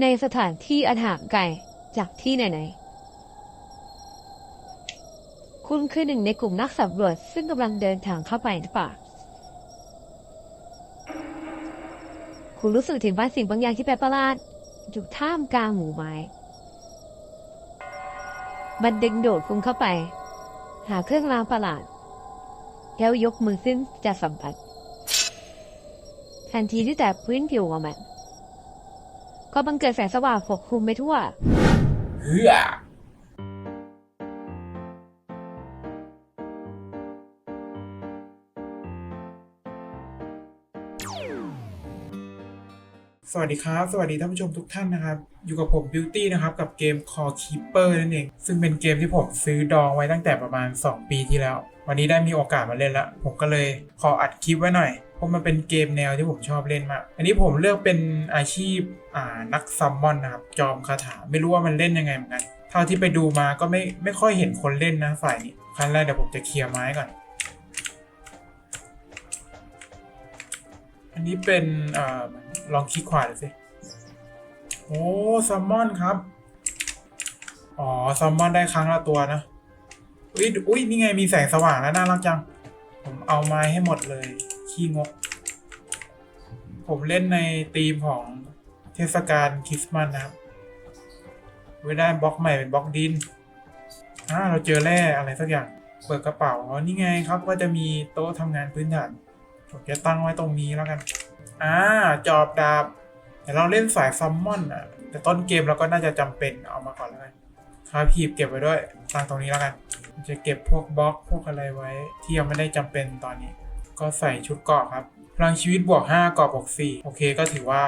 ในสถานที่อันห่างไกลจากที่ไหนๆ คุณคือหนึ่งในกลุ่มนักสำรวจซึ่งกำลังเดินทางเข้าไปในป่า คุณรู้สึกถึงบางสิ่งบางอย่างที่แปลกประหลาดอยู่ท่ามกลางหมู่ไม้ มันดึงโดดคุณเข้าไป หาเครื่องรางประหลาด แล้วยกมือขึ้นจะสัมผัสทันทีที่แตะพื้นผิวของมัน ก็บังเกิดแสงสว่างปกคลุมไปทั่ว เฮือสวัสดีครับ สวัสดีท่านผู้ชมทุกท่านนะครับ อยู่กับผม Beauty นะครับ กับเกม Core Keeper นั่นเอง ซึ่งเป็นเกมที่ผมซื้อดองไว้ตั้งแต่ประมาณ 2 ปีที่แล้ว วันนี้ได้มีโอกาสมาเล่นแล้วผมก็เลยขออัดคลิปไว้หน่อยเพ ราะมันเป็นเกมแนวที่ผมชอบเล่นมาก อันนี้ผมเลือกเป็นอาชีพอ่านักซัมมอนนะครับ จอมคาถา ไม่รู้ว่ามันเล่นยังไงเหมือนกัน เท่าที่ไปดูมาก็ไม่ไม่ค่อยเห็นคนเล่นนะฝ่ายนี้ครั้งแรกเดี๋ยวผมจะเคลียร์ไม้ก่อน อันนี้เป็นเอ่อลองคลิกขวาดูสิ โอ้ซัมมอนครับ อ๋อซัมมอนได้ครั้งละตัวนะ อุ้ยอุ้ยนี่ไงมีแสงสว่างแล้วน่ารักจัง ผมเอาไม้ให้หมดเลย ขี้งก ผมเล่นในธีมของเทศกาลคริสต์มาสนะครับไว้ได้บล็อกใหม่เป็นบล็อกดินอ่าเราเจอแร่อะไรสักอย่าง เปิดกระเป๋าอ๋อนี่ไงครับก็จะมีโต๊ะทำงานพื้นฐานผมจะตั้งไว้ตรงนี้แล้วกัน อ่า จอบดาบแต่เราเล่นสายซัมมอนอะ แต่ต้นเกมเราก็น่าจะจำเป็นเอามาก่อนแล้วกันคาพีบเก็บไว้ด้วยตั้งตรงนี้แล้วกัน จะเก็บพวกบล็อกพวกอะไรไว้ที่ยังไม่ได้จำเป็นตอนนี้ ก็ใส่ชุดเกาะครับ พลังชีวิตบวก 5เกราะบวก 4 โอเคก็ถือว่า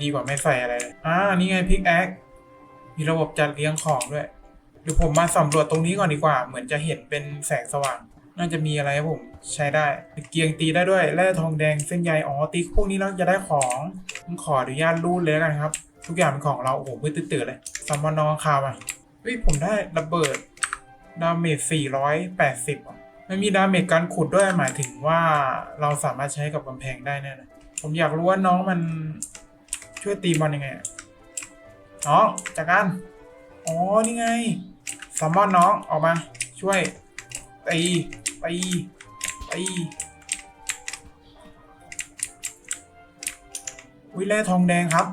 ดีกว่าไม่ใส่อะไรเลยอ่านี่ไงพิกแอคมีระบบจัดเรียงของด้วยเดี๋ยวผมมาสำรวจตรงนี้ก่อนดีกว่า เหมือนจะเห็นเป็นแสงสว่าง น่าจะมีอะไรให้ผมใช้ได้ เกียงตีได้ด้วยแร่ทองแดงเส้นใยอ๋อตีพวกนี้แล้วจะได้ของขออนุญาตรูดเลยกันครับ ทุกอย่างเป็นของเราโอ้โหมืดตื่นเลยซัมมอนนอคาวอะเฮ้ยผมได้ระเบิดดาเมจ480อะ มันมีดาเมจการขุดด้วยหมายถึงว่าเราสามารถใช้กับกำแพงได้แน่เลยผมอยากรู้ว่าน้องมันช่วยตีมอนยังไงน้องจากกันอ๋อนี่ไงซัมอนน้องออกมา ช่วยตีตีตีวิแร่ทองแดงครับ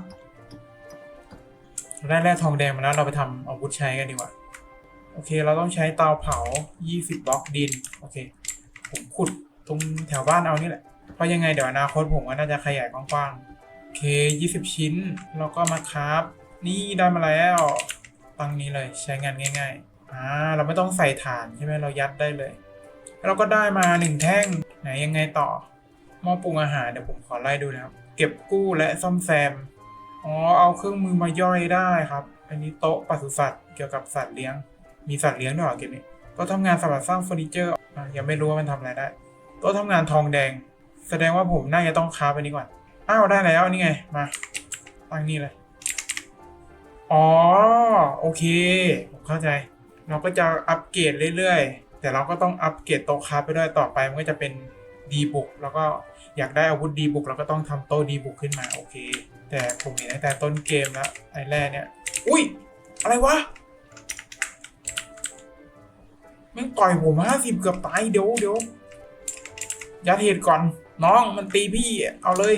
เราได้แร่ทองแดงมาแล้วเราไปทำอาวุธใช้กันดีกว่า โอเค เราต้องใช้เตาเผา 20 บล็อกดิน โอเค ผมขุดตรงแถวบ้านเอานี่แหละ เพราะยังไงเดี๋ยวอนาคตผมก็น่าจะขยายกว้างๆ โอเค 20 ชิ้น แล้วก็มาคราฟนี่ได้มาแล้วตั้งนี้เลยใช้งานง่ายๆ อ่า เราไม่ต้องใส่ฐานใช่ไหมเรายัดได้เลย เราก็ได้มาหนึ่งแท่ง ไหนยังไงต่อ หม้อปรุงอาหารเดี๋ยวผมขอไล่ดูนะครับ เก็บกู้และซ่อมแซม อ๋อ เอาเครื่องมือมาย่อยได้ครับ อันนี้โต๊ะปศุสัตว์เกี่ยวกับสัตว์เลี้ยง มีสัตว์เลี้ยงด้วยเหรอเกมนี้โต๊ะทำงานสำหรับสร้างเฟอร์นิเจอร์ยังไม่รู้ว่ามันทำอะไรได้โต๊ะทำงานทองแดง แสดงว่าผมน่าจะต้องค้าไปนี้ก่อนอ้าวได้แล้วนี่ไงมาตั้งนี่เลยอ๋อโอเค ผมเข้าใจ เราก็จะอัปเกรดเรื่อยๆ แต่เราก็ต้องอัปเกรดโต๊ะค้าไปด้วยต่อไปมันก็จะเป็นดีบุกแล้วก็อยากได้อาวุธดีบุกเราก็ต้องทำโต๊ะดีบุกขึ้นมาโอเค แต่ผมเห็นตั้งแต่ต้นเกมแล้วไอ้แร่เนี่ย อุ้ย อะไรวะ แม่งต่อยผมห้าสิบเกือบตายเดี๋ยวเดี๋ยวยัดเหตุก่อน น้องมันตีพี่เอาเลย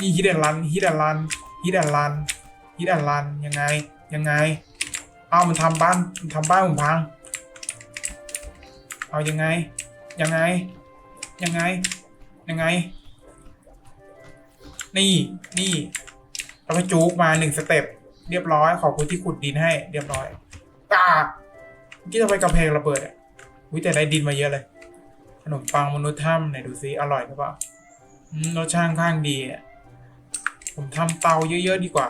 นี่ฮิดแอนลันฮิดแอนลันฮิดแอนลันฮิดแอนลันยังไงยังไง เอามันทำบ้านมันทำบ้านผมพัง เอายังไง ยังไง ยังไง ยังไง นี่นี่เราไปจูกมาหนึ่งสเต็ปเรียบร้อยขอบคุณที่ขุดดินให้ เรียบร้อยกา กี้ทำไมกำแพงระเบิดอะวิแต่ได้ดินมาเยอะเลย ขนมปังมนุษย์ถ้ำไหนดูซิอร่อยหรือเปล่ารสชาติข้างดีอะผมทำเตาเยอะๆดีกว่า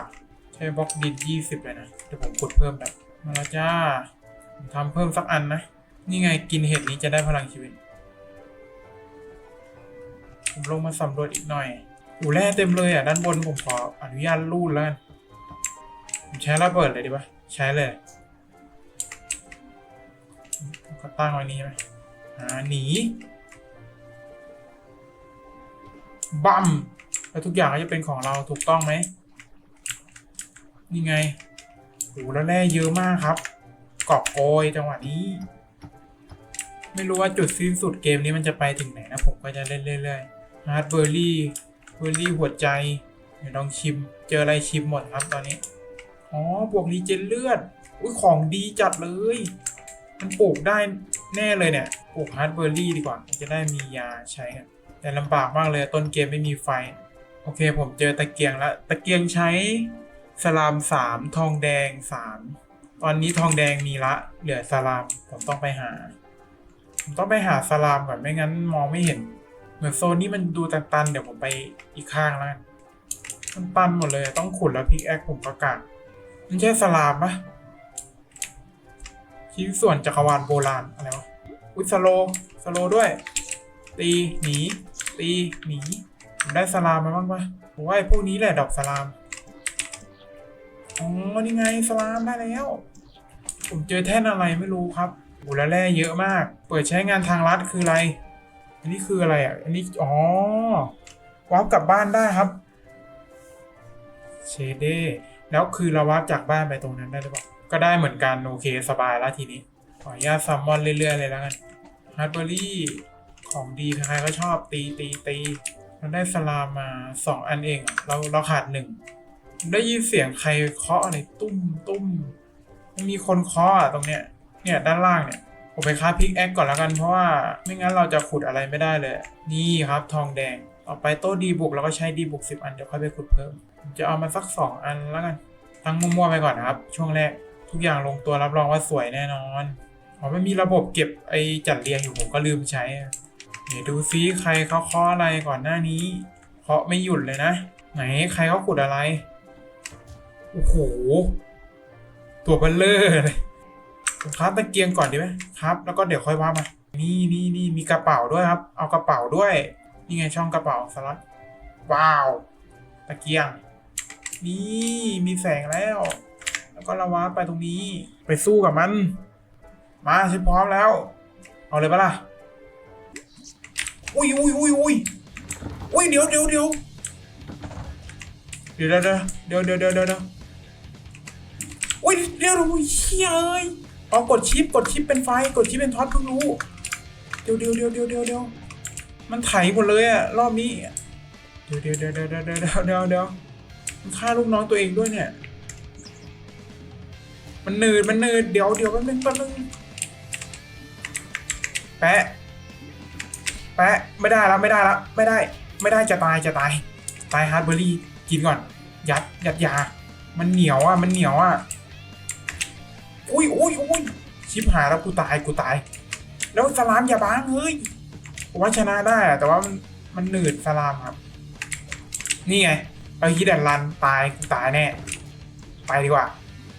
ใช้บล็อกดินยี่สิบเลยนะเดี๋ยวผมขุดเพิ่มแบบมาแล้วจ้าผมทำเพิ่มสักอันนะ นี่ไงกินเห็ดนี้จะได้พลังชีวิต ผมลงมาสำรวจอีกหน่อยอูแร่เต็มเลยอะด้านบนผมขออนุญาตรูดแล้วกันผมใช้ระเบิดเลยดีปะใช้เลย ก็ตั้งไว้นี้ไหมอ่าหนีบัมแล้วทุกอย่างก็จะเป็นของเราถูกต้องไหมนี่ไงโหแล้วแร่เยอะมากครับกอบโกยจังหวะนี้ ไม่รู้ว่าจุดสิ้นสุดเกมนี้มันจะไปถึงไหนนะ ผมก็จะเล่นเรื่อยๆฮาร์ดเบอร์รี่เบอร์รี่หัวใจเดี๋ยวลองชิม เจออะไรชิมหมดครับตอนนี้ อ๋อบวกรีเจนเลือด อุ้ยของดีจัดเลย มันปลูกได้แน่เลยเนี่ยปลูกฮาร์ดเบอร์รี่ดีกว่า จะได้มียาใช้กันแต่ลำบากมากเลยต้นเกมไม่มีไฟ โอเคผมเจอตะเกียงแล้ว ตะเกียงใช้สลามสามทองแดงสามตอนนี้ทองแดงมีละ เหลือสลามผมต้องไปหา ผมต้องไปหาสลามก่อนไม่งั้นมองไม่เห็น เหมือนโซนนี้มันดูตันๆเดี๋ยวผมไปอีกข้างแล้วมันตันหมดเลยต้องขุดแล้วพิกแอคผมประกาศมันใช่สลามปะ ชิ้นส่วนจักรวาลโบราณอะไรวะอุ้ยสโลสโลด้วย ตีหนีตีหนีผมได้สลามมาบ้างปะผมว่าไอ้พวกนี้แหละดอกสลามอ๋อนี่ไงสลามได้แล้ว ผมเจอแท่นอะไรไม่รู้ครับโอ้แล้วแร่เยอะมาก เปิดใช้งานทางลัดคืออะไร อันนี้คืออะไรอะอันนี้อ๋อวาร์ปกลับบ้านได้ครับเชเดแล้วคือเราวาร์ปจากบ้านไปตรงนั้นได้หรือเปล่า ก็ได้เหมือนกัน โอเคสบายแล้วทีนี้ ขออนุญาตซัมมอนเรื่อยๆเลยแล้วกันฮาร์ดเบอรี่ของดีใครก็ชอบตีตีตีเราได้สลามมาสองอันเองเราเราขาดหนึ่งได้ยินเสียงใครเคาะอะไรตุ้มตุ้มมันมีคนเคาะตรงเนี้ยเนี่ยด้านล่างเนี่ยผมไปค้าพิกแอคก่อนแล้วกันเพราะว่าไม่งั้นเราจะขุดอะไรไม่ได้เลย นี่ครับทองแดงต่อไปโต๊ะดีบุกเราก็ใช้ดีบุกสิบอันเดี๋ยวค่อยไปขุดเพิ่มจะเอามาสักสองอันแล้วกันตั้งมั่วๆไปก่อนนะครับ ช่วงแรก ทุกอย่างลงตัวรับรองว่าสวยแน่นอนอ๋อไม่มีระบบเก็บไอจัดเรียงอยู่ผมก็ลืมใช้เดี๋ยวดูซิใครเขาเคาะอะไรก่อนหน้านี้เคาะไม่หยุดเลยนะ ไหนใครเขาขุดอะไรโอ้โหตัวเบลเลอร์เลยครับตะเกียงก่อนดีไหมครับ แล้วก็เดี๋ยวค่อยว่ามานี่นี่นี่มีกระเป๋าด้วยครับ เอากระเป๋าด้วยนี่ไงช่องกระเป๋าสล็อตว้าว ตะเกียง นี่มีแสงแล้ว แล้วก็ละวาไปตรงนี้ ไปสู้กับมัน มาฉันพร้อมแล้ว เอาเลยปะล่ะ อุ้ยอุ้ยอุ้ยอุ้ยอุ้ยเดี๋ยวเดี๋ยวเดี๋ยวเดี๋ยวเดี๋ยวเดี๋ยวเดี๋ยวเดี๋ยวเดี๋ยวเดี๋ยวอุ้ยเดี๋ยวอุ้ยเชี่ยเอ้ยเอากดชิปกดชิปเป็นไฟกดชิปเป็นท็อตเพิ่งรู้เดี๋ยวเดี๋ยวเดี๋ยวเดี๋ยวเดี๋ยวเดี๋ยวมันไถหมดเลยอะรอบนี้ เดี๋ยวเดี๋ยวเดี๋ยวเดี๋ยวเดี๋ยวเดี๋ยวเดี๋ยวเดี๋ยวมันฆ่าลูกน้องตัวเองด้วยเนี่ย มันหนืดมันหนืดเดี๋ยวเดี๋ยวแป๊บนึงแป๊บนึงแปะแปะไม่ได้แล้วไม่ได้แล้วไม่ได้ ไม่ได้จะตายจะตาย ตายฮาร์ดเบอรี่กินก่อน ยัดยัดยา มันเหนียวอะมันเหนียวอะอุ้ยอุ้ยอุ้ยชิบหายแล้วกูตายกูตาย แล้วสลามอย่าบ้างเฮ้ยว่าชนะได้อะแต่ว่ามันมันหนืดสลามครับ นี่ไงไปฮิดแอนรันตายกูตายแน่ ไปดีกว่า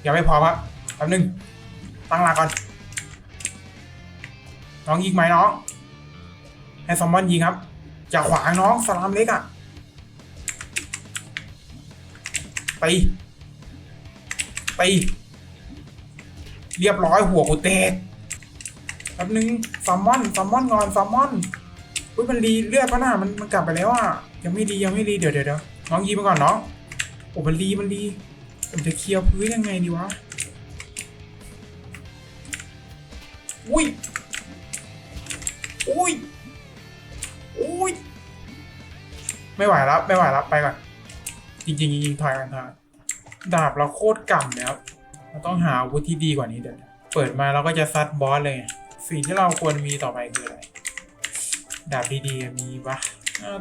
ยังไม่พอครับ แป๊บนึง ตั้งหลักก่อน น้องยิงไหมน้อง ให้ซอมบอนยิงครับ อย่าขวางน้องสลามเล็กอะไปไปเรียบร้อยหัวกูแตกแป๊บนึงซอมมอนซอมมอนงอนซอมมอนอุ้ยมันรีเลือดปะน่ะมันมันกลับไปแล้วอะยังไม่ดียังไม่ดีเดี๋ยวเดี๋ยวเดี๋ยวน้องยิงมาก่อนน้องโอ้มันรีมันรีผมจะเคลียร์พื้นยังไงดีวะ อุ้ย อุ้ย อุ้ย ไม่ไหวแล้วไม่ไหวแล้วไปก่อนจริงๆจริงๆถอยกันถอยดาบเราโคตรก่ำเลยครับเราต้องหาอาวุธที่ดีกว่านี้เดี๋ยวเปิดมาเราก็จะซัดบอสเลย สิ่งที่เราควรมีต่อไปคืออะไร ดาบดีๆมีปะ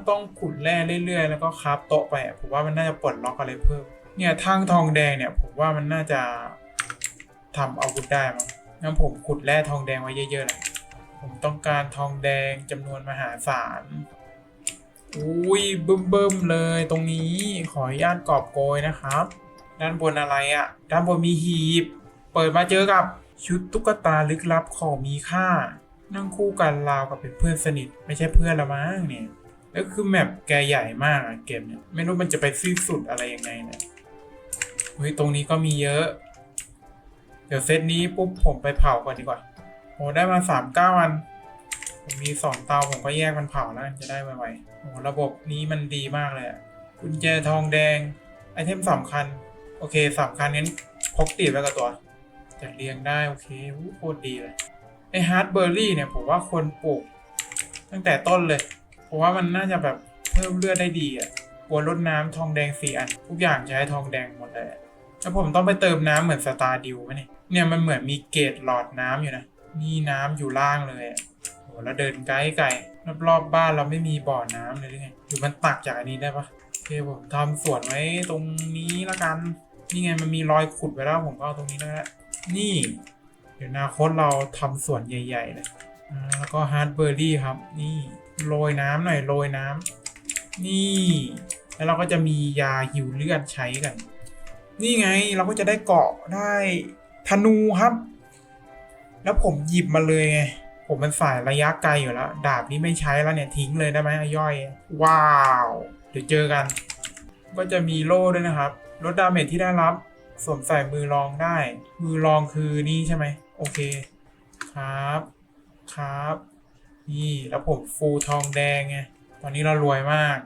ต้องขุดแร่เรื่อยๆ แล้วก็คราฟโต๊ะไปผมว่ามันน่าจะปลดล็อกอะไรเพิ่ม เนี่ยทางทองแดงเนี่ยผมว่ามันน่าจะทำอาวุธได้มั้ง งั้นผมขุดแร่ทองแดงไว้เยอะๆเลยผมต้องการทองแดงจำนวนมหาศาล อุ้ยบึ้มบึ้มๆเลยตรงนี้ขออนุญาตกอบโกยนะครับ ด้านบนอะไรอะ่ะ ด้านบนมีหีบ เปิดมาเจอกับชุดตุ๊กตาลึกลับของมีค่า นั่งคู่กันราวกับเป็นเพื่อนสนิท ไม่ใช่เพื่อนละมั้งเนี่ยแล้วคือแมปแกใหญ่มากอะเกมเนี่ย ไม่รู้มันจะไปสิ้นสุดอะไรยังไงเนี่ยเฮ้ยตรงนี้ก็มีเยอะ เดี๋ยวเซตนี้ปุ๊บผมไปเผาก่อนดีกว่าโอ้ได้มาสามเก้าอันผมมีสองเตาผมก็แยกมันเผาแล้วจะได้ไวๆโอ้ระบบนี้มันดีมากเลยอะกุญแจทองแดง ไอเทมสำคัญ โอเคสำคัญงั้นพกติดไว้กับตัวจัดเรียงได้โอเคโคตรดีเลยไอฮาร์ดเบอร์รี่เนี่ยผมว่าควรปลูก ตั้งแต่ต้นเลยเพราะว่ามันน่าจะแบบเพิ่มเลือดได้ดีอะกลัวลดน้ำทองแดงสี่อัน ทุกอย่างใช้ทองแดงหมดเลยอะแล้วผมต้องไปเติมน้ำเหมือนสตาร์ดิวไหมเนี่ย เนี่ยมันเหมือนมีเกจหลอดน้ำอยู่นะนี่น้ำอยู่ล่างเลยอะโหแล้วเดินไกลไกลรอบๆบ้านเราไม่มีบ่อน้ำเลยหรือไงหรือมันตักจากอันนี้ได้ปะโอเคผมทำสวนไว้ตรงนี้ละกันนี่ไงมันมีรอยขุดไว้แล้วผมก็เอาตรงนี้แล้วละนี่ เดี๋ยวอนาคตเราทำสวนใหญ่ ๆ เลยแล้วก็ฮาร์ดเบอร์รี่ครับ นี่โรยน้ำหน่อยโรยน้ำนี่ แล้วเราก็จะมียาหิวเลือดใช้กัน นี่ไงเราก็จะได้เกาะได้ ธนูครับ แล้วผมหยิบมาเลยไงผมมันสายระยะไกลอยู่แล้ว ดาบนี้ไม่ใช้แล้วเนี่ยทิ้งเลยได้ไหมย่อย ว้าว เดี๋ยวเจอกัน ก็จะมีโล่ด้วยนะครับ ลดดาเมจที่ได้รับสวมใส่มือรองได้ มือรองคือนี่ใช่ไหม โอเค ครับ ครับ นี่แล้วผมฟูทองแดงไง ตอนนี้เรารวยมาก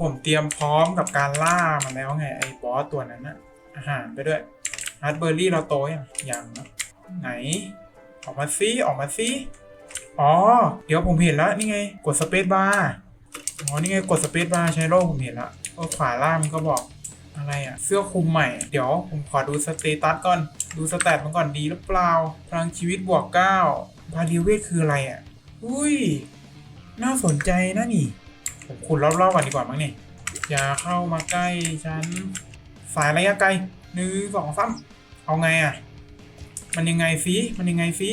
ผมเตรียมพร้อมกับการล่ามาแล้วไง ไอ้บอสตัวนั้นนะอาหารไปด้วย ฮาร์ดเบอร์รี่เราโตยังยังไหน ออกมาซิออกมาซิอ๋อ เดี๋ยวผมเห็นแล้วนี่ไง กดสเปซบาร์อ๋อนี่ไงกดสเปซบาร์ใช้โล่ผมเห็นแล้วเออขวาล่างมันก็บอกอะไรอะเสื้อคลุมใหม่ เดี๋ยวผมขอดูสเตตัสก่อน ดูสแตทมันก่อนดีหรือเปล่าพลังชีวิตบวกเก้าพาดีเวทคืออะไรอะอุ้ย น่าสนใจนะนี่ ผมขุดรอบๆก่อนดีกว่ามั้งนี่อย่าเข้ามาใกล้ฉัน สายระยะไกลหนึ่งสองสาม เอาไงอะ มันยังไงฟีมันยังไงฟี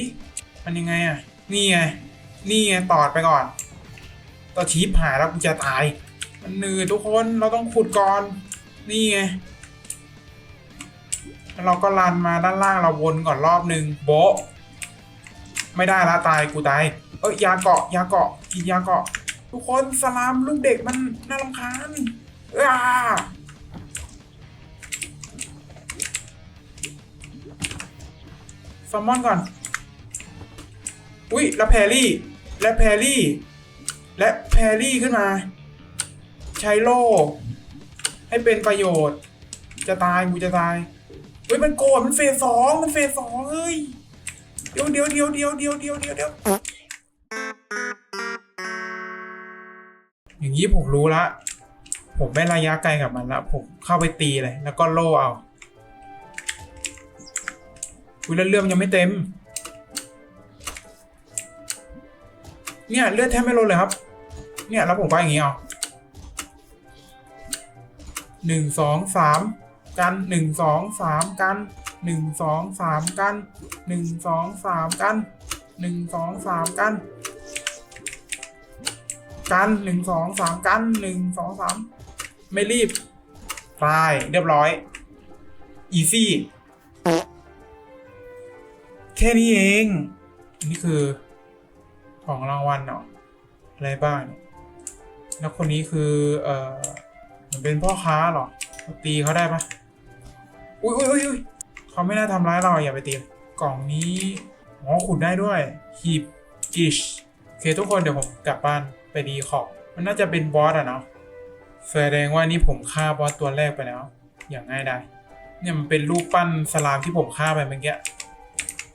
มันยังไงอะ นี่ไง นี่ไงตอดไปก่อนต่อชีพหายแล้วกูจะตาย มันเหนื่อยทุกคน เราต้องขุดก่อน นี่ไงแล้วเราก็ลันมาด้านล่างเราวนก่อนรอบหนึ่งโบะไม่ได้ละตายกูตาย เอ้ยยาเกาะยาเกาะกินยาเกาะ ทุกคนสลามลูกเด็กมันน่ารำคาญอ้า แซลมอนก่อน อุ้ยแล้วแพรี่ และแพรี่ และแพรรี่ขึ้นมา ใช้โล่ให้เป็นประโยชน์ จะตายกูจะตายเฮ้ยมันโกรธมันเฟสสองมันเฟสสองเฮ้ยเดี๋ยวเดี๋ยวเดี๋ยวเดี๋ยวเดี๋ยวเดี๋ยวเดี๋ยวเดี๋ยวอย่างนี้ผมรู้ละ ผมไม่ระยะไกลกับมันละ ผมเข้าไปตีเลย แล้วก็โล่เอา อุ้ยแล้วเรื่องยังไม่เต็ม เนี่ยเลือดแทบไม่ลดเลยครับ เนี่ยแล้วผมก็อย่างนี้เอาหนึ่งสองสามกันหนึ่งสองสามกันหนึ่งสองสามกันหนึ่งสองสามกันหนึ่งสองสามกันกันหนึ่งสองสามกันหนึ่งสองสามไม่รีบตายเรียบร้อย อีซี่ ค่นี้เองนนี้คือของรางวัลเนาะอะไรบ้าง แล้วคนนี้คือ เออเหมือนเป็นพ่อค้าหรอตีเขาได้ปะอุ้ยอุ้ยอุ้ยเขาไม่น่าทำร้ายเราอย่าไปตีกล่องนี้อ๋อขุดได้ด้วยหีบกิชโอเคทุกคนเดี๋ยวผมกลับบ้านไปดีขอบมันน่าจะเป็นบอสอะเนาะแสดงว่านี่ผมฆ่าบอสตัวแรกไปแล้ว อย่างง่ายได้เนี่ยมันเป็นรูปปั้นสลามที่ผมฆ่าไปเมื่อกี้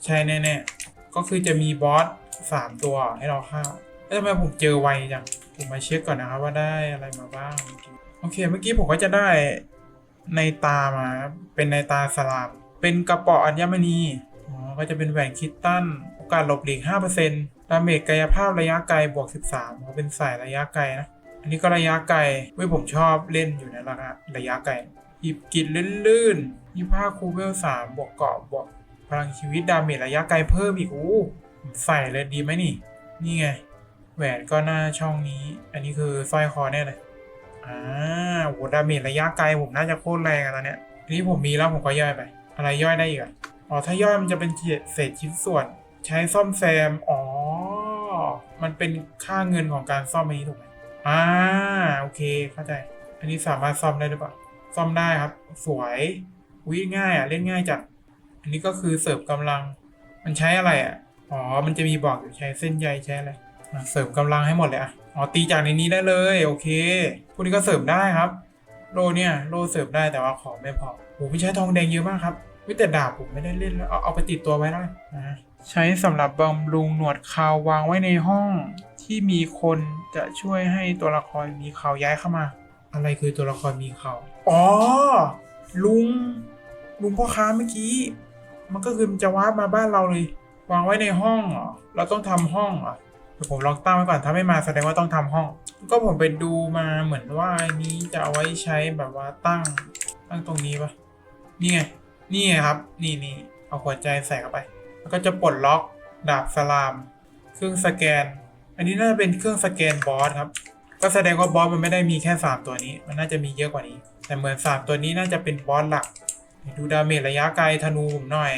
ใช่แน่ ๆ ก็คือจะมีบอสสามตัวให้เราฆ่าแล้วทำไมผมเจอไวจัง ผมมาเช็คก่อนนะครับว่าได้อะไรมาบ้าง โอเค เมื่อกี้ผมก็จะได้ในตามา เป็นในตาสลาม เป็นกระป๋ออัญมณี อ๋อ ก็จะเป็นแหวนคิตตันโอกาสหลบหลีก 5%ดาเมจกายภาพระยะไกลบวก 13เขาเป็นสายระยะไกลนะ อันนี้ก็ระยะไกลเว้ยผมชอบเล่นอยู่ในระยะระยะไกลหยิบกิจลื่นๆยี่ห้าคูเวลสามบวกเกาะบวก พลังชีวิตดาเมจระยะไกลเพิ่มอีกอู้ใส่เลยดีไหมนี่ นี่ไง แหวนก็หน้าช่องนี้ อันนี้คือสร้อยคอแน่เลยอ่าโหดาเมจระยะไกลผมน่าจะโคตรแรงอะตอนเนี้ยทีนี้ผมมีแล้วผมก็ย่อยไป อะไรย่อยได้อีกอะอ๋อถ้าย่อยมันจะเป็นเศษชิ้นส่วน ใช้ซ่อมแซมอ๋อมันเป็นค่าเงินของการซ่อมอันนี้ถูกไหมอ่าโอเคเข้าใจ อันนี้สามารถซ่อมได้หรือเปล่าซ่อมได้ครับ สวยวิง่ายอะเล่นง่ายจัด อันนี้ก็คือเสริมกำลัง มันใช้อะไรอะ อ๋อ มันจะมีบอกอยู่ใช้เส้นใยใช้อะไรเสริมกำลังให้หมดเลยอะ อ๋อ ตีจากในนี้ได้เลย โอเค พวกนี้ก็เสริมได้ครับ โลเนี่ย โลเสร์ฟได้แต่ว่าของไม่พอผมไม่ใช้ทองแดงเยอะมากครับวิแต่ดาบผมไม่ได้เล่นแล้วเอาเอาไปติดตัวไว้แล้นะใช้สำหรับบำรุงหนวดเขาวางไว้ในห้องที่มีคนจะช่วยให้ตัวละครมีเขาย้ายเข้ามา อะไรคือตัวละครมีเขาอ๋อ ลุง ลุงพ่อค้าเมื่อกี้ มันก็คือมันจะวาร์ปมาบ้านเราเลยวางไว้ในห้องเหรอเราต้องทำห้องเหรอเดี๋ยวผมล็องตั้งไว้ก่อนถ้าไม่มาแสดงว่าต้องทำห้อง ก็ผมไปดูมาเหมือนว่าอันนี้จะเอาไว้ใช้แบบว่าตั้งตั้งตรงนี้ปะนี่ไงนี่ไงครับ นี่นี่เอาหัวใจใส่เข้าไป แล้วก็จะปลดล็อกดาบสลาม เครื่องสแกน อันนี้น่าจะเป็นเครื่องสแกนบอสครับ ก็แสดงว่าบอสมันไม่ได้มีแค่ 3 ตัวนี้ มันน่าจะมีเยอะกว่านี้ แต่เหมือน 3 ตัวนี้น่าจะเป็นบอสหลัก ดูดาเมจระยะไกลธนูผมหน่อย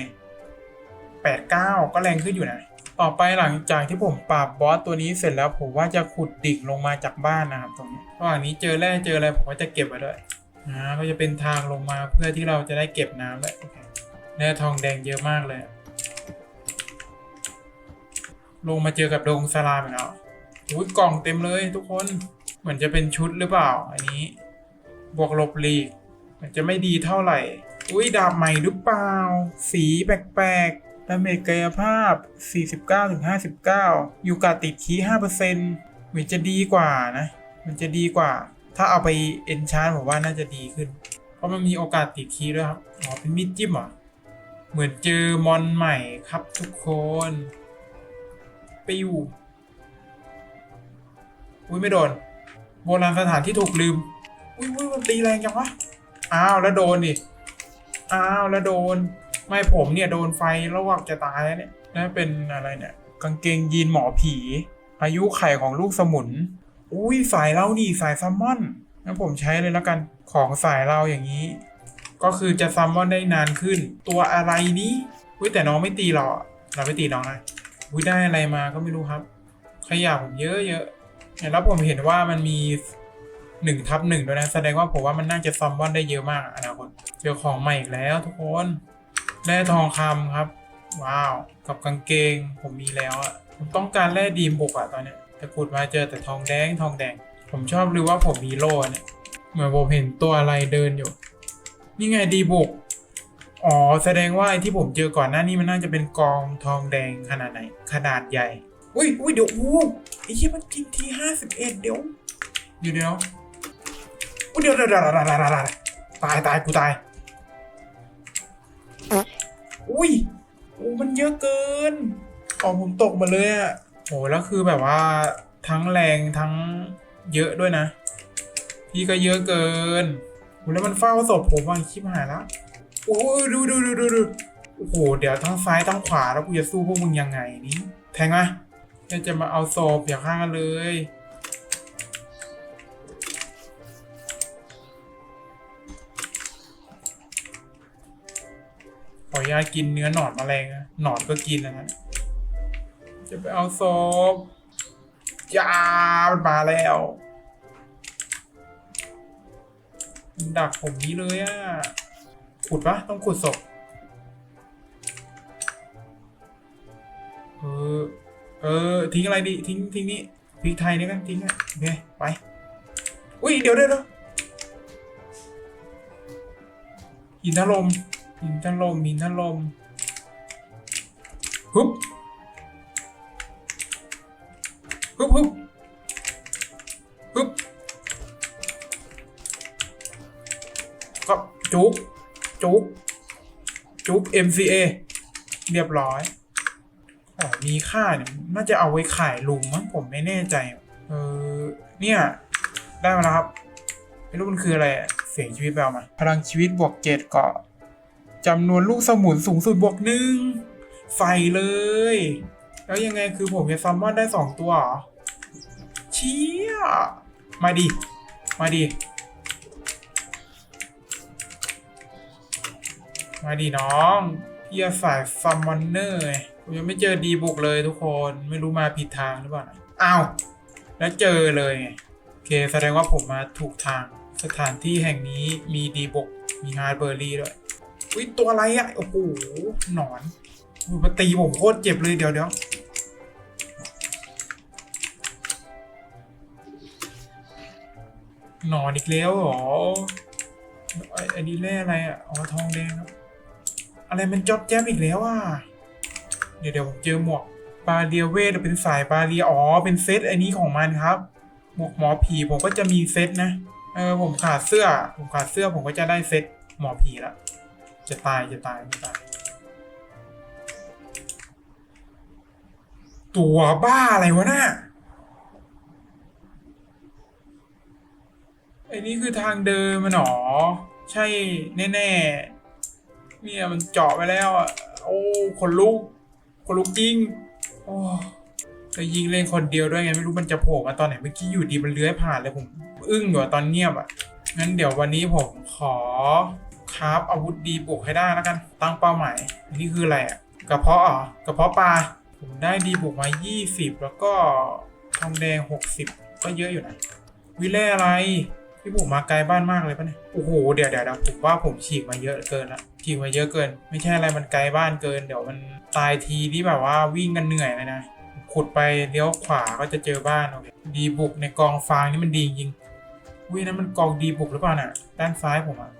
8 9 ก็แรงขึ้นอยู่นะ ต่อไปหลังจากที่ผมปราบบอสตัวนี้เสร็จแล้วผมว่าจะขุดดิ่งลงมาจากบ้านนะครับตรงนี้ระหว่างนี้เจอแร่เจออะไรผมก็จะเก็บไว้ด้วยนะก็จะเป็นทางลงมาเพื่อที่เราจะได้เก็บน้ำด้วยแร่ทองแดงเยอะมากเลย ลงมาเจอกับดงสลามอีกแล้วอุ้ยกล่องเต็มเลยทุกคน เหมือนจะเป็นชุดหรือเปล่า อันนี้ บวกลบลีก มันจะไม่ดีเท่าไหร่ อุ้ยดาบใหม่หรือเปล่า สีแปลกๆดาเมจกายภาพ 49-59 อยู่กับติดคี5%เหมือนจะดีกว่านะ มันจะดีกว่า ถ้าเอาไปเอนชานผมว่าน่าจะดีขึ้น เพราะมันมีโอกาสติดคีด้วยครับ อ๋อ เป็นมิดจิ้มเหรอ เหมือนเจอมอนใหม่ครับทุกคนปิวอุ้ยไม่โดน โบราณสถานที่ถูกลืม อุ้ยอุ้ยมันตีแรงจังวะ อ้าว แล้วโดนดิ อ้าวแล้วโดน ไม่ผมเนี่ยโดนไฟระหว่างจะตายแล้วเนี่ยนั่นเป็นอะไรเนี่ย กางเกงยีนหมอผี อายุไข่ของลูกสมุน อุ้ยสายเรานี่สายซัมมอนงั้นผมใช้เลยแล้วกันของสายเราอย่างนี้ ก็คือจะซัมมอนได้นานขึ้น ตัวอะไรนี้อุ้ยแต่น้องไม่ตีหรอเราไม่ตีน้องนะอุ้ยได้อะไรมาก็ไม่รู้ครับ ขยะผมเยอะเยอะเนี่ยแล้วผมเห็นว่ามันมี หนึ่งทับหนึ่งด้วยนะ แสดงว่าผมว่ามันน่าจะซัมมอนได้เยอะมากอนาคตเจอของใหม่อีกแล้วทุกคนแร่ทองคำครับ ว้าว กับกางเกงผมมีแล้วอะผมต้องการแร่ดีมบุกอะตอนเนี้ยแต่ขุดมาเจอแต่ทองแดงทองแดง ผมชอบหรู้ว่าผมมีโล่เนี่ยเหมือนผมเห็นตัวอะไรเดินอยู่ นี่ไงดีบุกอ๋อแสดงว่าไอ้ที่ผมเจอก่อนหน้านี้มันน่าจะเป็นกองทองแดงขนาดไหน ขนาดใหญ่ อุ้ยอุ้ยเดี๋ยวอู้ไอ้ที่มันกินทีห้าสิบเอ็ดเดี๋ยวเดี๋ยว เดี๋ยวเดี๋ยวเดี๋ยตายตายกูตายอุ้ยโอ้มันเยอะเกินขอผมตกมาเลยอะโอ้แล้วคือแบบว่าทั้งแรงทั้งเยอะด้วยนะ พี่ก็เยอะเกินโอ้แล้วมันเฝ้าศพผมว่ะชิบหายแล้วโอ้ดูดูดูดูดูโอ้โหเดี๋ยวทั้งซ้ายทั้งขวาแล้วกูจะสู้พวกมึงยังไงนี่แทงมาเดี๋ยวจะมาเอาศพอย่าฆ่ากันเลย ออนุญาตกินเนื้อหนอนแมลงนะหนอนก็กินนะฮะจะไปเอาศพจ้ามันมาแล้วมันดักผมนี้เลยอะขุดปะต้องขุดศพเออ เออ ทิ้งอะไรดี ทิ้ง ทิ้งนี่พริกไทยนี่กัน ทิ้งอะโอเคไป อุ้ย เดี๋ยวเดี๋ยวเดี๋ยวหินถล่ม หินถล่มหินถล่มฮึบฮึบฮึบฮึบก็จุกจุกจุก MCA เรียบร้อยขอมีค่าเนี่ยน่าจะเอาไว้ขายลุงมั้งผมไม่แน่ใจ เออเนี่ย ได้มาแล้วครับ ไม่รู้มันคืออะไรอะเสียงชีวิตแปลมา พลังชีวิตบวกเจ็ดเกาะ จำนวนลูกสมุนสูงสุดบวกหนึ่งใส่เลย แล้วยังไงคือผมจะซัมมอนได้สองตัวเหรอเชี่ยมาดิ มาดิ มาดิน้องพี่จะสายซัมมอนเนอร์ผมยังไม่เจอดีบุกเลยทุกคนไม่รู้มาผิดทางหรือเปล่าอ้าวแล้วเจอเลยโอเคแสดงว่าผมมาถูกทางสถานที่แห่งนี้มีดีบุกมีฮาร์ดเบอร์รี่ด้วย อุ้ยตัวอะไรอะโอ้โห หนอนอุ๊ยมาตีผมโคตรเจ็บเลยเดี๋ยวเดี๋ยวหนอนอีกแล้วหรอไอ้อันนี้แร่อะไรอะ อ๋อทองแดงครับอะไรมันจอบแจ๊บอีกแล้วอะ เดี๋ยวเดี๋ยวผมเจอหมวกบาเรียเวทเป็นสายบาเรียอ๋อ เป็นเซตอันนี้ของมันครับ หมวกหมอผีผมก็จะมีเซตนะ เออผมขาดเสื้อ ผมขาดเสื้อผมก็จะได้เซตหมอผีละ จะตายจะตายไม่ตาย ตัวบ้าอะไรวะน่ะไอ้นี่คือทางเดินมันหรอ ใช่แน่ๆเนี่ยมันเจาะไปแล้วอะโอ้คนลุกคนลุกจริงโอ้จะยิงเล่นคนเดียวด้วยไงไม่รู้มันจะโผล่มาตอนไหนเมื่อกี้อยู่ดีมันเลื้อยผ่านเลยผม อึ้งอยู่ตอนเงียบอะงั้นเดี๋ยววันนี้ผมขอ คราฟอาวุธดีบุกให้ได้แล้วกัน ตั้งเป้าหมายอันนี้คืออะไรอะกระเพาะเหรอกระเพาะปลาผมได้ดีบุกมา 20 แล้วก็ทองแดง 60 ก็เยอะอยู่นะ วิเล่อะไร พี่บุกมาไกลบ้านมากเลยปะเนี่ย โอ้โหเดี๋ยวเดี๋ยวเดี๋ยวผมว่าผมฉีกมาเยอะเกินละฉีกมาเยอะเกิน ไม่ใช่อะไรมันไกลบ้านเกิน เดี๋ยวมันตายทีที่แบบว่าวิ่งกันเหนื่อยเลยนะ ขุดไปเลี้ยวขวาก็จะเจอบ้านโอเค ดีบุกในกองฟางนี่มันดีจริงวินั้นมันกองดีบุกหรือเปล่าน่ะ ด้านซ้ายผมอะ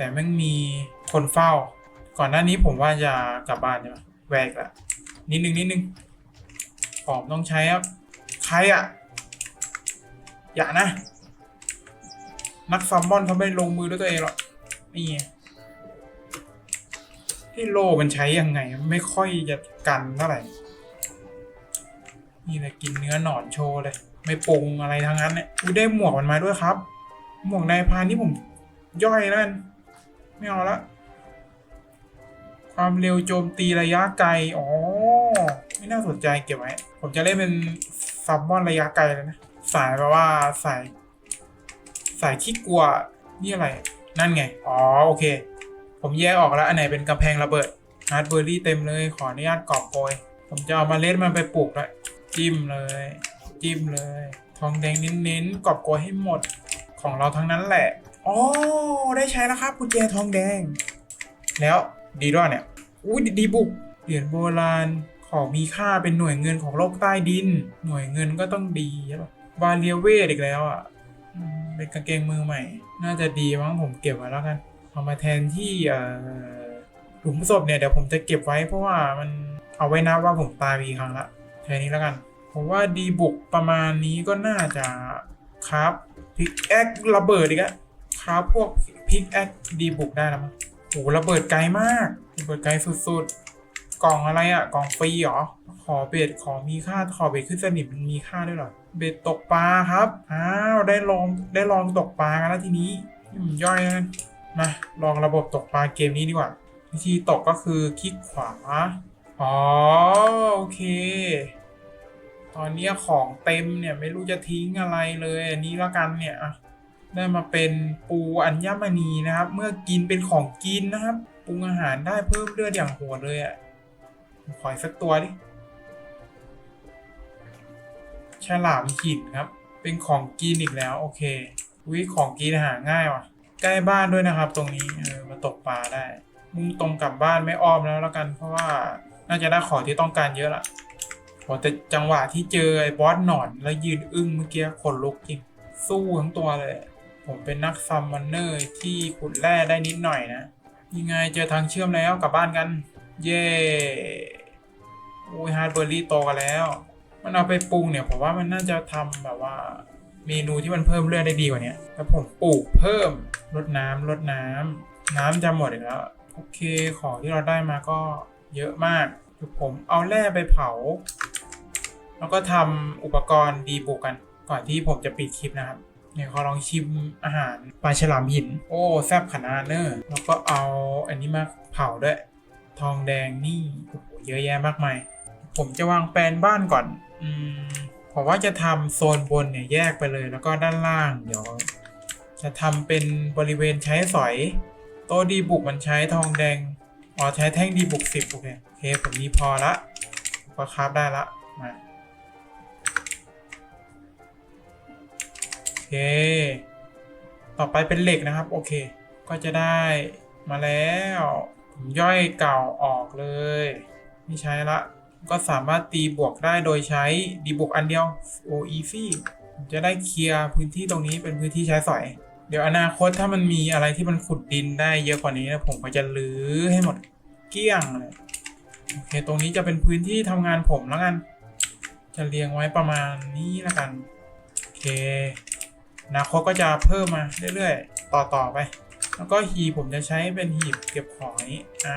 แต่แม่งมีคนเฝ้า ก่อนหน้านี้ผมว่าจะกลับบ้านใช่ไหมแวกละนิดนึงนิดนึงของต้องใช้ครับ ใครอะอย่านะ นักซัมมอนเขาไม่ลงมือด้วยตัวเองหรอกนี่ไงที่โลมันใช้ยังไง ไม่ค่อยจะกันเท่าไหร่ นี่เลยกินเนื้อหนอนโชว์เลย ไม่ปรุงอะไรทั้งนั้นเนี่ยอุ๊ยได้หมวกมันมาด้วยครับ หมวกนายพานที่ผมย่อยแล้วกัน ไม่เอาละ ความเร็วโจมตีระยะไกล อ๋อ ไม่น่าสนใจเก็บไว้ ผมจะเล่นเป็นซัมมอนระยะไกลเลยนะ สายแปลว่าสาย สายขี้กลัว นี่อะไร นั่นไง อ๋อ โอเค ผมแยกออกแล้ว อันไหนเป็นกำแพงระเบิดฮาร์ดเบอร์รี่เต็มเลย ขออนุญาตกอบโกย ผมจะเอามาเล็ดมันไปปลูกแล้วจิ้มเลย จิ้มเลย ทองแดงเน้นๆกอบโกยให้หมด ของเราทั้งนั้นแหละ อ๋อได้ใช้แล้วครับกุญแจทองแดง แล้วดีด้วยเนี่ยอุ้ยดีบุกเหรียญโบราณของมีค่าเป็นหน่วยเงินของโลกใต้ดิน หน่วยเงินก็ต้องดีใช่ปะบาเลียเวทอีกแล้วอะเป็นกางเกงมือใหม่ น่าจะดีมั้งผมเก็บไว้แล้วกันเอามาแทนที่หลุมศพเนี่ยเดี๋ยวผมจะเก็บไว้เพราะว่ามันเอาไว้นับว่าผมตายไปกี่ครั้งละแค่นี้แล้วกันผมว่าดีบุกประมาณนี้ก็น่าจะครับพิกแอคระเบิดอีกอะ ครับพวกพิกแอคดีบุกได้แล้วมั้งโหระเบิดไกลมากระเบิดไกลสุดๆ กล่องอะไรอะกล่องฟรีเหรอ ขอเบ็ดขอมีค่า ขอเบ็ดขึ้นสนิมมันมีค่าด้วยหรอ เบ็ดตกปลาครับ อ้าว ได้ลองได้ลองตกปลากันแล้วทีนี้ย่อยนะมาลองระบบตกปลาเกมนี้ดีกว่า วิธีตกก็คือคลิกขวา อ๋อ โอเค ตอนนี้ของเต็มเนี่ยไม่รู้จะทิ้งอะไรเลย อันนี้ละกันเนี่ยอะ ได้มาเป็นปูอัญมณีนะครับ เมื่อกินเป็นของกินนะครับปรุงอาหารได้เพิ่มเลือดอย่างโหดเลยอะ่ะขออีกสักตัวดิฉลามหินครับ เป็นของกินอีกแล้ว โอเควิของกินหาง่ายว่ะ ใกล้บ้านด้วยนะครับ ตรงนี้เออมาตกปลาได้ มุ่งตรงกลับบ้านไม่อ้อมแล้วแล้วกัน เพราะว่าน่าจะได้ของที่ต้องการเยอะละโหแต่จังหวะที่เจอไอ้บอสหนอนแล้วยืนอึ้งเมื่อกี้ขนลุกจริงสู้ทั้งตัวเลย ผมเป็นนักซัมมอนเนอร์ที่ขุดแร่ได้นิดหน่อยนะ ยังไงเจอทางเชื่อมแล้วกลับบ้านกัน เย้โอ้ยฮาร์ดเบอร์รี่โตกันแล้ว มันเอาไปปรุงเนี่ยผมว่ามันน่าจะทำแบบว่า เมนูที่มันเพิ่มเลือดได้ดีกว่านี้แล้วผมปลูกเพิ่มลดน้ำลดน้ำน้ำจะหมดอีกแล้วโอเคของที่เราได้มาก็เยอะมากเดี๋ยวผมเอาแร่ไปเผา แล้วก็ทำอุปกรณ์ดีบุกกัน ก่อนที่ผมจะปิดคลิปนะครับ เนี่ยขอลองชิมอาหารปลาฉลามหิน โอ้แซ่บขนาดเนอะแล้วก็เอาอันนี้มาเผาด้วย ทองแดงนี่โอ้โหเยอะแยะมากมาย ผมจะวางแปลนบ้านก่อน อืมผมว่าจะทำโซนบนเนี่ยแยกไปเลยแล้วก็ด้านล่างเดี๋ยว จะทำเป็นบริเวณใช้สอย โต๊ะดีบุกมันใช้ทองแดงอ๋อใช้แท่งดีบุกสิบโอเคโอเคผมนี้พอละก็คราฟได้ละมา ต่อไปเป็นเหล็กนะครับ โอเค ก็จะได้มาแล้วผมย่อยเก่าออกเลย ไม่ใช้ละ ก็สามารถตีบวกได้โดยใช้ดีบวกอันเดียวโอ easy โอผมจะได้เคลียร์พื้นที่ตรงนี้เป็นพื้นที่ใช้สอย เดี๋ยวอนาคตถ้ามันมีอะไรที่มันขุดดินได้เยอะกว่านี้นะผมก็จะรื้อให้หมดเกลี้ยงเลยโอเค ตรงนี้จะเป็นพื้นที่ทำงานผมแล้วกัน จะเรียงไว้ประมาณนี้แล้วกัน โอเค อนาคตก็จะเพิ่มมาเรื่อยๆ ต่อๆไป แล้วก็หีบผมจะใช้เป็นหีบเก็บของนี้อ่า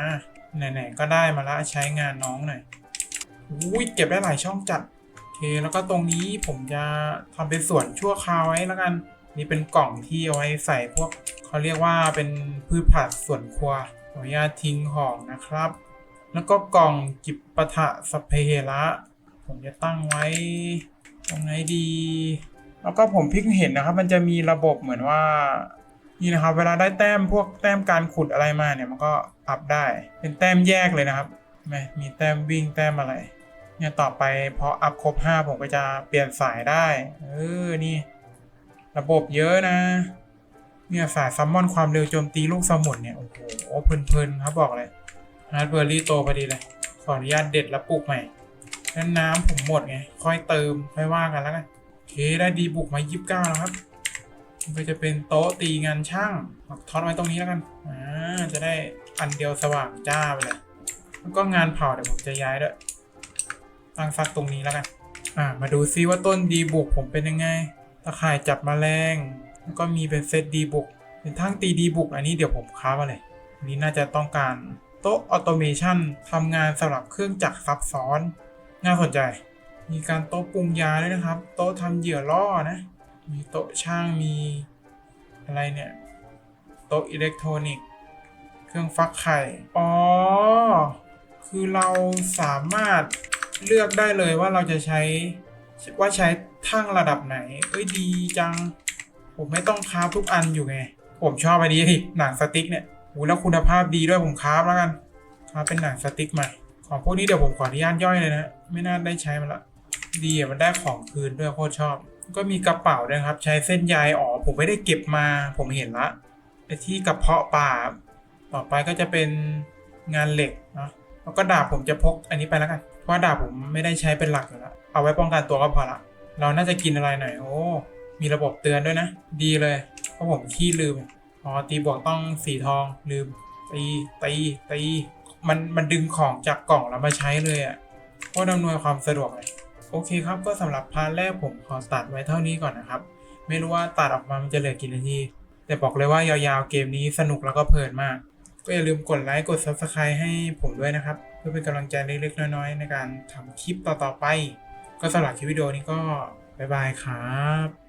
ไหนๆก็ได้มาละใช้งานน้องหน่อยอุ้ยเก็บได้หลายช่องจัดโอเคแล้วก็ตรงนี้ผมจะทำเป็นส่วนชั่วคราวไว้แล้วกันนี่เป็นกล่องที่เอาไว้ใส่พวกเขาเรียกว่าเป็นพืชผักส่วนครัวขออนุญาตทิ้งของนะครับ แล้วก็กล่องจิบปะทะสเพเหระผมจะตั้งไว้ตรงไหนดี แล้วก็ผมพิ่งเห็นนะครับ มันจะมีระบบเหมือนว่านี่นะครับ เวลาได้แต้มพวกแต้มการขุดอะไรมาเนี่ยมันก็อัพได้ เป็นแต้มแยกเลยนะครับไหมมีแต้มวิ่งแต้มอะไร เนี่ยต่อไปพออัพครบ 5 ผมก็จะเปลี่ยนสายได้ เออนี่ ระบบเยอะนะ เนี่ยสายซัมมอนความเร็วโจมตีลูกสมุนเนี่ย โอ้โหเพลินๆครับบอกเลยฮาร์ดเบอร์รี่โตพอดีเลย ขออนุญาตเด็ดแล้วปลูกใหม่แล้วน้ำผมหมดไง ค่อยเติมค่อยว่ากันแล้วกัน เคได้ดีบุกมา29แล้วครับมันก็จะเป็นโต๊ะตีงานช่างปักท็อตไว้ตรงนี้แล้วกันอ่าจะได้อันเดียวสว่างจ้าไปเลย แล้วก็งานเผาเดี๋ยวผมจะย้ายด้วยตั้งซักตรงนี้แล้วกัน อ่า มาดูซิว่าต้นดีบุกผมเป็นยังไง ตะข่ายจับแมลง แล้วก็มีเป็นเซตดีบุก เป็นทั้งตีดีบุก อันนี้เดี๋ยวผมค้ามาเลยอันนี้น่าจะต้องการโต๊ะออโตเมชันทำงานสำหรับเครื่องจักรซับซ้อน น่าสนใจ มีการโต๊ะปรุงยาด้วยนะครับ โต๊ะทำเหยื่อล่อนะ มีโต๊ะช่างมีอะไรเนี่ย โต๊ะอิเล็กทรอนิกส์ เครื่องฟักไข่ อ๋อ คือเราสามารถเลือกได้เลยว่าเราจะใช้ว่าใช้ทั้งระดับไหน เอ้ยดีจัง ผมไม่ต้องคราฟทุกอันอยู่ไง ผมชอบอันนี้ดิหนังสติ๊กเนี่ยโหแล้วคุณภาพดีด้วยผมคราฟแล้วกันคราฟเป็นหนังสติ๊กใหม่ของพวกนี้เดี๋ยวผมขออนุญาตย่อยเลยนะ ไม่น่าได้ใช้มันละ ดีอะมันได้ของคืนด้วยโคตรชอบ ก็มีกระเป๋าด้วยนะครับ ใช้เส้นใยอ๋อผมไม่ได้เก็บมาผมเห็นละไอ้ที่กระเพาะปลาต่อไปก็จะเป็นงานเหล็กเนาะแล้วก็ดาบผมจะพกอันนี้ไปแล้วกัน เพราะดาบผมไม่ได้ใช้เป็นหลักอยู่แล้วเอาไว้ป้องกันตัวก็พอละ เราน่าจะกินอะไรหน่อยโอ้มีระบบเตือนด้วยนะ ดีเลยเพราะผมขี้ลืมอ๋อตีบวกต้องสีทองลืมตีตีตีมันมันดึงของจากกล่องแล้วมาใช้เลยอะ่ะเพราะอำนวยความสะดวกเลย โอเคครับก็สำหรับพาร์ทแรกผมขอตัดไว้เท่านี้ก่อนนะครับ ไม่รู้ว่าตัดออกมามันจะเหลือกี่นาที แต่บอกเลยว่ายาวๆเกมนี้สนุกแล้วก็เพลินมาก ก็อย่าลืมกดไลค์กด Subscribe ให้ผมด้วยนะครับ เพื่อเป็นกำลังใจเล็กๆน้อยๆในการทำคลิปต่อๆไป ก็สำหรับคลิปวิดีโอนี้ก็บ๊ายบายครับ